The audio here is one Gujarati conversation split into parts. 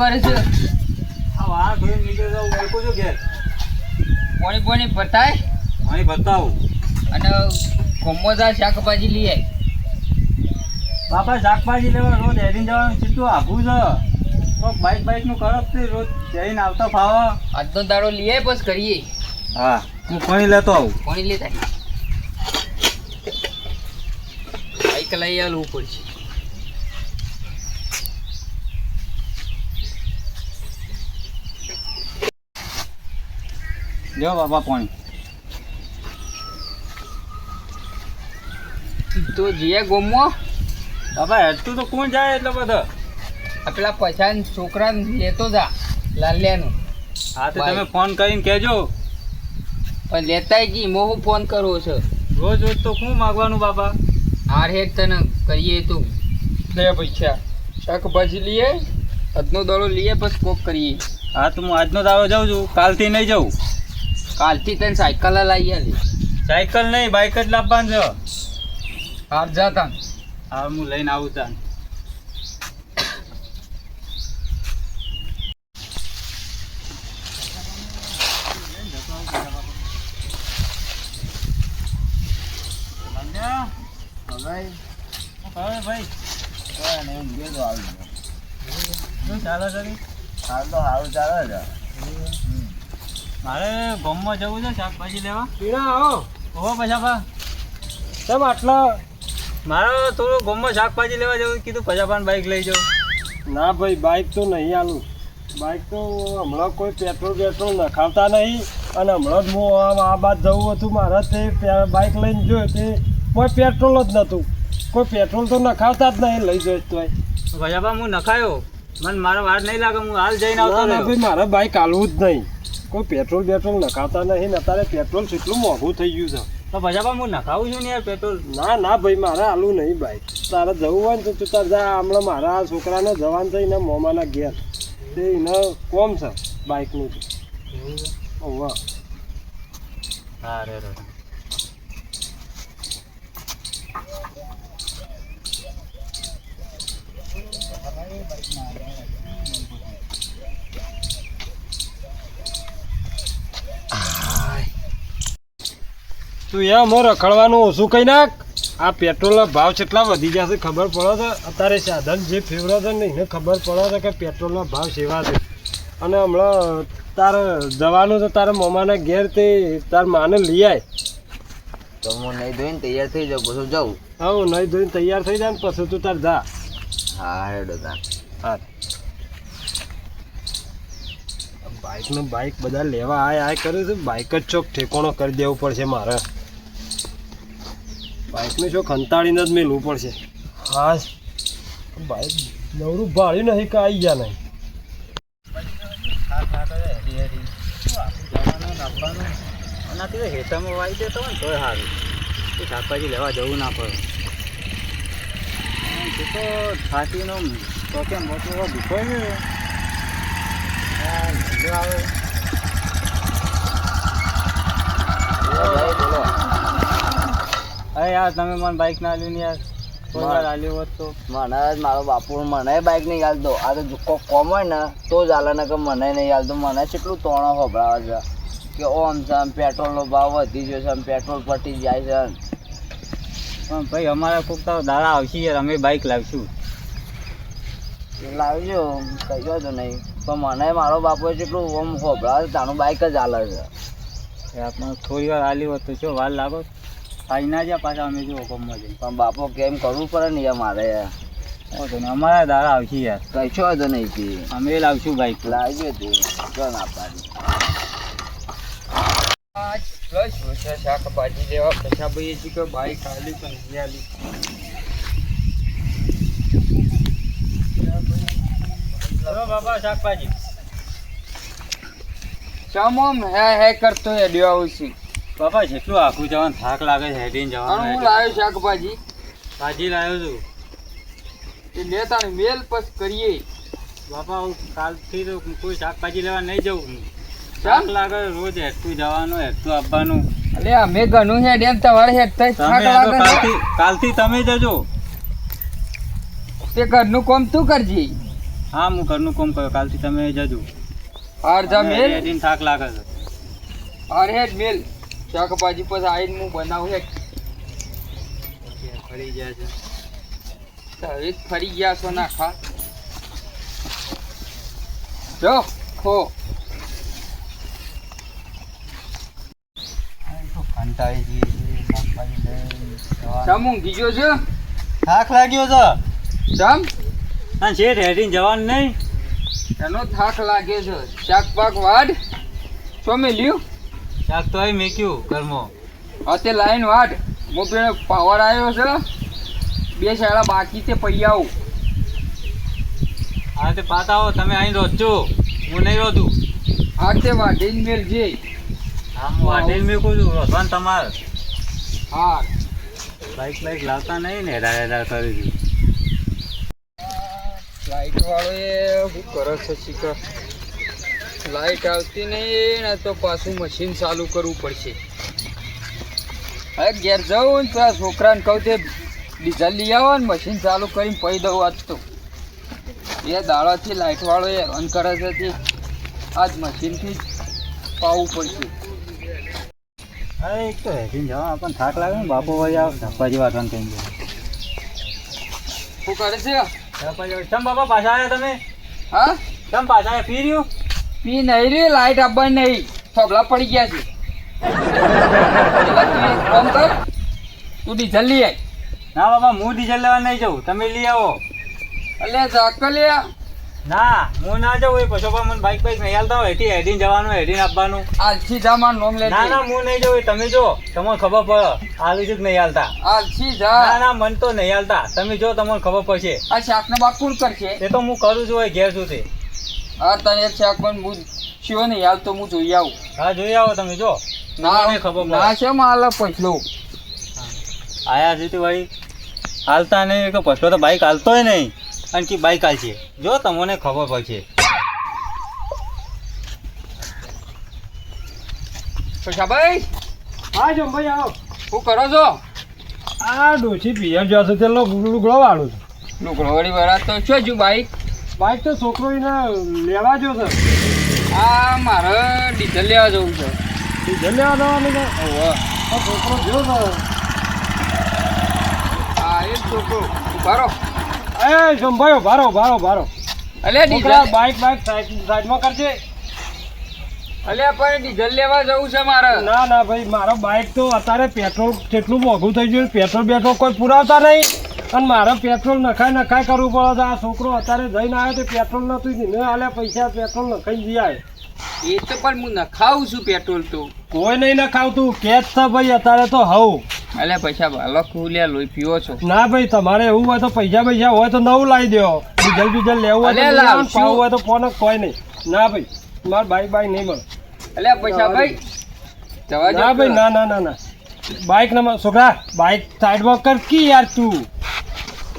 કરે છે. આ ધોઈને નીકળી જાઉં મેલકું છું ઘેર. પાણી પાણી પતાય અહીં ભરતાવ. અને કોમોદા શાકભાજી લઈ આવી બાપા શાકભાજી લેવા રોજ હેરીને જવાનું કેટલું આઘું છે. તો બાઈક બાઈકનું કરો તો રોજ જઈને આવતા ફાવા. આજનો દાડો લઈ આય બસ કરીએ. હા હું પાણી લેતો આવું. પાણી લેતા બાઈક લઈ આવવું પડશે. લ્યો બાપા પાણી. તો જીએ ગોમો? બાપા હેઠતું તો કોણ જાય એટલો બધો? આ પેલા પછાન છોકરા લેતો જા લાલ્યાનું. હા તો તમે ફોન કરીને કહેજો. પણ લેતા જી મો હું ફોન કરવો છે? રોજ રોજ તો શું માગવાનું બાપા? હાર હેડ તને કરીએ તું. લે પૈસા. શાકભાજી લઈએ આજનો દાડો લઈએ બસ કોક કરીએ. હા તો હું આજનો દાડો જાઉં છું. કાલથી નહીં જાઉં. કાલથી તને સાયકલ લાવી આવી સાયકલ નહીં બાઈક જ લાવવાનું છે. હાર જા તાન. હા હું લઈને આવું તાન. ભાઈ. શું ચાલે છે રે? મારે ગામમાં જવું છે શાકભાજી લેવા. પીણા આવો. ઓહો પછાપા સાહેબ આટલા મારે થોડું ગામમાં શાકભાજી લેવા જવું કીધું પછાપાને બાઈક લઈ જાઉં. ના ભાઈ બાઇક તો નહીં આલું. બાઇક તો હમણાં કોઈ પેટ્રોલ પેટ્રોલ નખાવતા નહીં અને હમણાં જ હું આ આ બાદ જવું હતું મારે તે પે- બાઇક લઈને જોયું તે કોઈ પેટ્રોલ જ નહોતું. કોઈ પેટ્રોલ તો નખાવતા જ નહીં લઈ જાય તો પછાપા હું નખાયો. મને મારો વાર નહીં લાગે હું હાલ જઈને આવતો ભાઈ મારે બાઇક હાલવું જ નહીં. કોઈ પેટ્રોલ બેટ્રોલ નખાતા નહીં ને અત્યારે પેટ્રોલ કેટલું મોંઘું થઈ ગયું છે. તો પછાપા હું નખાવું છું ને યાર પેટ્રોલ ના ના ભાઈ મારે આલું નહીં ભાઈ. તારે જવું હોય ને તો તું તાર જા હમણાં મારા છોકરાને જવાન થઈને મોમાના ઘેર. તે એને કોમ છે બાઇકનું ઓવા હા રે રે તું યા હો રખડવાનું ઓછું કઈ નાખ. આ પેટ્રોલના ભાવ કેટલા વધી જશે ખબર પડે છે? અત્યારે સાધન જે ફેવરે છે ને એને ખબર પડે છે કે પેટ્રોલના ભાવ સેવા છે. અને હમણાં તારે જવાનું તો તારા મમાના ઘેર તે તાર માને લઈ આય. તો હું નહીં ધોઈને તૈયાર થઈ જાઉં પછી જાઉં. હા નહીં ધોઈને તૈયાર થઈ જાય ને પછી તું તાર જા. હા હેડો તા હા. બાઇકનું બાઇક બધા લેવા આય આય કરે છે બાઇક જ ચોક ઠેકોણો કરી દેવું પડશે મારે. બાઇકને ચોક ખંતાડીને જ મેળવું પડશે. હા બાઇક નવરું ભાળ્યું નહીં કે આવી ગયા નહીં. આનાથી તો હેતામાં વાઈ દેતો હોય ને તોય સારું એ શાકભાજી લેવા જવું ના પડે તે તો છાતીનો તો કેમ મોટો દુખો છે આવે આવે અરે યાર તમે મને બાઇક ના આલ્યું ને યાર. કોઈ વાર આલ્યું હોત તો. મને જ મારો બાપુ મને બાઈક નહીં ચાલતો આ તો જો કોમ હોય ને તો જ હાલે ને કે મને નહીં હાલતો મને કેટલું તોણો ખભરાવે છે. કે ઓમ છે આમ પેટ્રોલનો ભાવ વધી ગયો છે આમ પેટ્રોલ પટી જાય છે. પણ ભાઈ અમારે કોક તો દાડા આવશે યાર અમે બાઇક લાવશું. લાવજો કઈ તો નહીં. પણ મને મારો બાપુ કેટલું ઓમ ખભરાવે છે તાનું બાઈક જ ચાલે છે. આપણે થોડી વાર આલ્યું હોત તો શું વાર લાગો ખાઈ ના જાય પાછા અમે જો કોમમાં છે પણ બાપો કેમ કરવું પડે ને યાર મારે? અમારા દાડા આવશે યાર. કઈ છો તો નહીં અમે લાવશું ભાઈ. લાવજો તું જો ના પાડી. શાકભાજી લેવા પછી ભાઈએ છે કે બાઈક હાલી પણ નહીં આલી બાબા શાકભાજી. ચમોમ હે હે કરતો હે દેવા છું બાપા જેટલું આખું જવાનું થાક લાગે છે હેડીને જવાનું હું લાવ્યો શાકભાજી. ભાજી લાવ્યો છું. એ લેતા મેલ પસ કરીએ. બાપા હું કાલથી તો કોઈ શાકભાજી લેવા નહીં જવું શાક? લાગે રોજ હેઠતું જવાનું હેઠતું આપવાનું. અલે અમે ઘણું હેડ એમ તમારે હેડ થાય થાક લાગે કાલથી કાલથી તમે જજો તે ઘરનું કામ તું કરજી. હા હું ઘરનું કામ કર્યો કાલથી તમે જજો હાર જા મેલ. થાક લાગે છે. હાર હેડ મેલ. શાકભાજી પછી આવીને હું બનાવું હેડ ફરી ગયા છે. હવે ફરી ગયા છો નાખા જો ખો. કંટાળી જઈએ છીએ શાકભાજી લઈને જવાનું. ઊંઘી ગયો છે? થાક લાગ્યો છે? સમ હા છે રેડીને જવાનું નહીં? એનો થાક લાગ્યો છે. શાક પાક વાડ શું મેલ્યું? શાક તો અહીં મેક્યું ઘરમાં. અત્યારે લાઈન વાટ. હું પેલો પાવર આવ્યો છે. બે શાળા બાકી છે પૈ આવું. હા તે પાતા આવો. તમે અહીં રોજો હું નહીં રોધું હા તે વાઢીને મેલ જે. હા હું મેં મેકું છું. રોધવાન તમારે. હા. બાઈક બાઈક લાવતા નહીં ને હેડા હેડા કરી દીધું લાઈટ વાળો એ શું કરે છે શીખર? લાઈટ આવતી નહીં ને તો પાછું મશીન ચાલુ કરવું પડશે. હવે ઘેર જાઉં ને પેલા છોકરાને કહું તે ડીઝલ લઈ આવો ને મશીન ચાલુ કરીને પડી દઉં આજ તો. એ દાડાથી લાઇટવાળો એ રન કરે છે તે. આજ મશીનથી જ પાવું પડશે. હા એક તો હેડીને જવા પણ થાક લાગે ને બાપુ ભાઈ આવ ધપાજી વાટવાનું થઈ ગયા શું કરે છે? ધપાજી ચમ બાપા પાછા આવ્યા તમે? હા? ચમ પાછા પી રહ્યું? પી નહીં રે લાઈટ આવવાની નહીં થોબલા પડી ગયા છે. ફોન તું કર તું ડીઝલ લઈ આવી ના બાપા હું ડીઝલ લેવા નહીં જઉં. તમે લઈ આવો. એટલે અલ્યા ઝાકલિયા ના હું ના જાઉં એ પછી પણ મને બાઈક બાઈક નહીં હાલતા હોય. એથી હેડીને જવાનું હેડીને આપવાનું. આલસી જા માર નોમ લે ના ના હું નહીં જાઉં તમે જો. તમને ખબર પડે. આલુ જ નહીં હાલતા. આલસી ના જા. ના મન તો નહીં હાલતા. તમે જો તમને ખબર પડશે. આ શાકનો બાપ કોણ કરશે? એ તો હું કરું છું ઘેર સુધી. આ તને એક શાક પણ હું શિવો નહીં હાલ તો હું જોઈ આવું. હા જોઈ આવો તમે જો. ના ખબર. ના છે માલ પછલો આયા છે તે ભાઈ. હાલતા નહીં કે પછી તો બાઈક હાલતોય નહીં. અને કે બાઈક હાલશે. જો તમને ખબર પડશે. પછાભાઈ હા જો ભાઈ આવો. શું કરો છો? આ ડોસી પિયર જશે તે લુગડો વાળું છું. લુકડો વાળી વરાત તો છો જો બાઈક બાઈક તો છોકરો એને લેવા જો છે. આ મારે ડીઝલ લેવા જવું છે. ડીઝલ લેવા જવાનું છે? ઓહો છોકરો જો છે હા એ છોકરો. ભારો એ સંભાળ્યો ભારો ભારો ભારો અલે ડીઝલ બાઈક બાઈક સાઈડ સાઈડમાં કરજે. અલે પણ ડીઝલ લેવા જવું છે મારે. ના ના ભાઈ મારો બાઈક તો અત્યારે પેટ્રોલ કેટલું મોંઘું થઈ ગયું પેટ્રોલ બેટ્રોલ કોઈ પુરાવતા નહીં. અને મારે પેટ્રોલ નખાય નખાય કરવું પડે તો આ છોકરો અત્યારે જઈને આવ્યો તો પેટ્રોલ નતું ને હાલ્યા પૈસા પેટ્રોલ નખાઈ જાય એ તો પણ હું નખાવું છું પેટ્રોલ તો. કોઈ નહીં નખાવતું. કેચ છે ભાઈ અત્યારે તો હવ. અલે પૈસા ભાલો ખુલ્યા લોહી પીવો છો. ના ભાઈ તમારે એવું હોય તો પૈસા પૈસા હોય તો નવું લાવી દો. ડીઝલ ડીઝલ લેવું હોય તો હોય તો ફોન કોઈ નહીં. ના ભાઈ માર બાઈક બાઈક નહીં મળે. અલે પૈસા ભાઈ જવા ના ભાઈ ના ના ના ના. બાઈક ના છોકરા બાઈક સાઈડમાં કર કી યાર તું?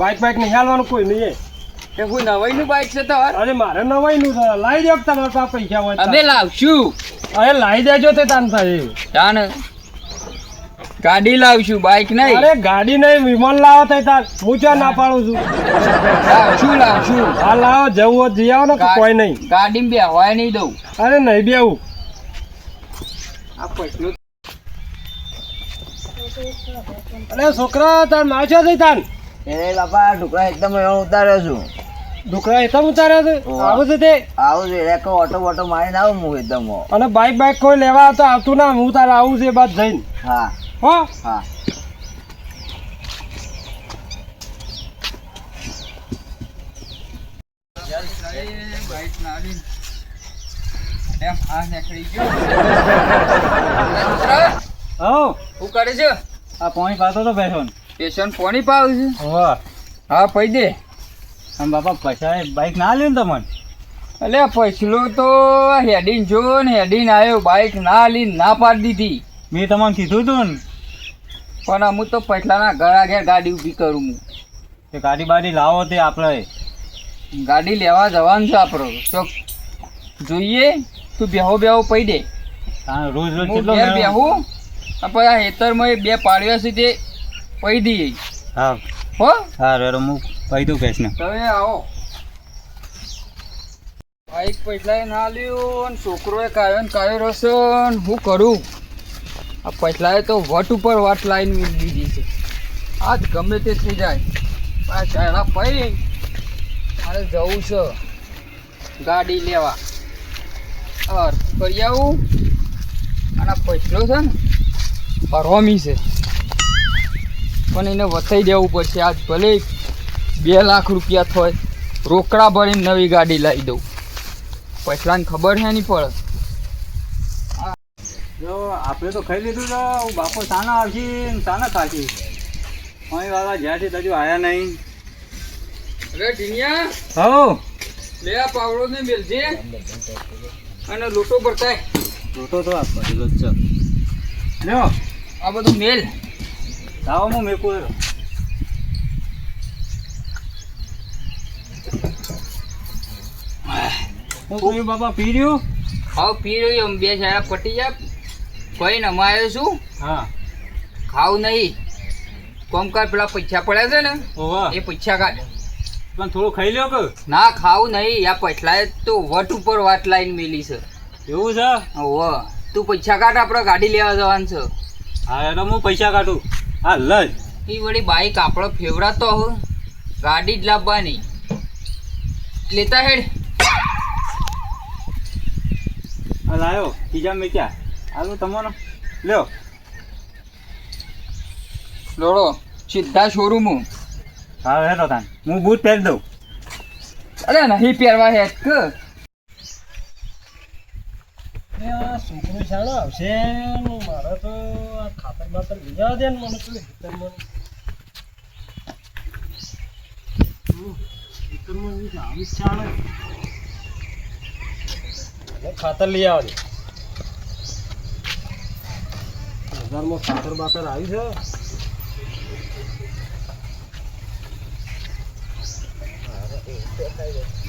બાઈક બાઇક નહીં હાલવાનું કોઈ નહીં એ. કે હું નવાઈનું બાઈક છે તમારે અરે મારે નવાઈનું છે. લાવી દેવ તમારા પાસે પૈસા હોય અમે લાવશું. અરે લાવી દેજો તે તાન થાય તાન ગાડી લાવશું બાઈક નહીં. અરે ગાડી નહીં વિમાન લાવો તે તાર. હું ચા ના પાડું છું? લાવશું લાવશું. હા લાવો જવું જઈ આવો ને કોઈ નહીં. ગાડી બે હોય નહીં દઉં. અરે નહીં બેવું. આ અરે છોકરા તાર માછો છે તાન? એને બાપા ઢોકળા એકદમ ઉતાર્યો છું. ઢોકળા એકદમ ઉતાર્યો છે. આવું છે તે? આવું છે એટલે કહું ઓટો બોટો મારીને આવું હું એકદમ અને બાઈક બાઈક કોઈ લેવા તો આવતું ના હું તારે આવું છે બાદ જઈને. હા. હો? હા. એમ હા. નીકળી ગયો હો કરે છે? આ પાણી પાતો તો બેસો પેશન પોણી પાવ છે. વાહ હા પૈ દે. આમ બાપા પૈસા બાઈક ના લ્યો તમને? એટલે પૈસલો તો હેડીન જો ને હેડીન આવ્યો બાઈક ના લઈને ના પાડી દીધી. મેં તમને કીધું હતું ને. પણ અમુક તો પૈસલાના ઘર આગળ ગાડી ઊભી કરું હું. તે ગાડી બાડી લાવો તે આપણે ગાડી લેવા જવાનું છે આપણો તો જોઈએ તું બેહો બેહો પડી દે. હા, રોજ રોજ હું બેહું. પછી આ હેતરમાં એ બે પાડ્યા છે તે પૈ દઈએ. હા. હો? હા રેડો હું કહી દઉં ને. તમે આવો. બાઈક પૈસા ના લ્યું અને છોકરોએ કાયો ને કાયો રસો હું કરું? આ પૈસા તો વટ ઉપર વાટ લાઈન દીધી છે. આજ ગમે તે થઈ જાય. આ ચાયડા પૈ મારે જવું છે. ગાડી લેવા. અર કરી આવું. અને આ પૈસલો છે ને પરવામી છે. પણ એને વસાઈ દેવું પડશે. આજ ભલે બે લાખ રૂપિયા થાય રોકડા ભરીને નવી ગાડી લાવી દઉં. પૈસાને ખબર છે નહીં પડે. જો આપણે તો ખાઈ લીધું હું બાપો સાના આવશે સાના ખાશે. અહીં વાળા જ્યાંથી હજુ આવ્યા નહીં. અરે ઢીનિયા હો લે આ પાવડો ને મેલજે અને લોટો ભરતાય. જોતો તો આપવા દીધો છે. લ્યો. આ બધું મેલ. હું મેકું. હું કહ્યું બાપા પી રહ્યું હાવ પી રહ્યો બે સારા પટી જા કોઈ નમાયો છું હા. ખાવ નહીં. કોમકાર પેલા પૈસા પડ્યા છે ને એ પૈસા કાઢ પણ થોડું ખાઈ લ્યો કે. ના ખાવ નહીં. આ પછલા તો વટ ઉપર વાટ લાઈન મેલી છે. એવું છે? ઓવ તું પૈસા કાઢ આપણે ગાડી લેવા જવાનું છે. હા એટલે હું પૈસા કાઢું. હા લજ એ વળી બાઈક આપણો ફેવરાતો હો. ગાડી જ લાવવાની. લેતા હેડ. લાયો. બીજા ક્યાં હાલો તમારો. લ્યો. લોડો સીધા શોરૂમ હા હેલો તાન. હું બૂટ પહેરી દઉં. અરે નહીં પહેરવા હેડ કે. છોકરો શાળા આવશે મારે તો આ ખાતર બાતર બીજા દે ને મને તો ખેતરમાં. ખેતરમાં આવી ખાતર લઈ આવજો. બજારમાં ખાતર બાતર આવી છે. તો જાય.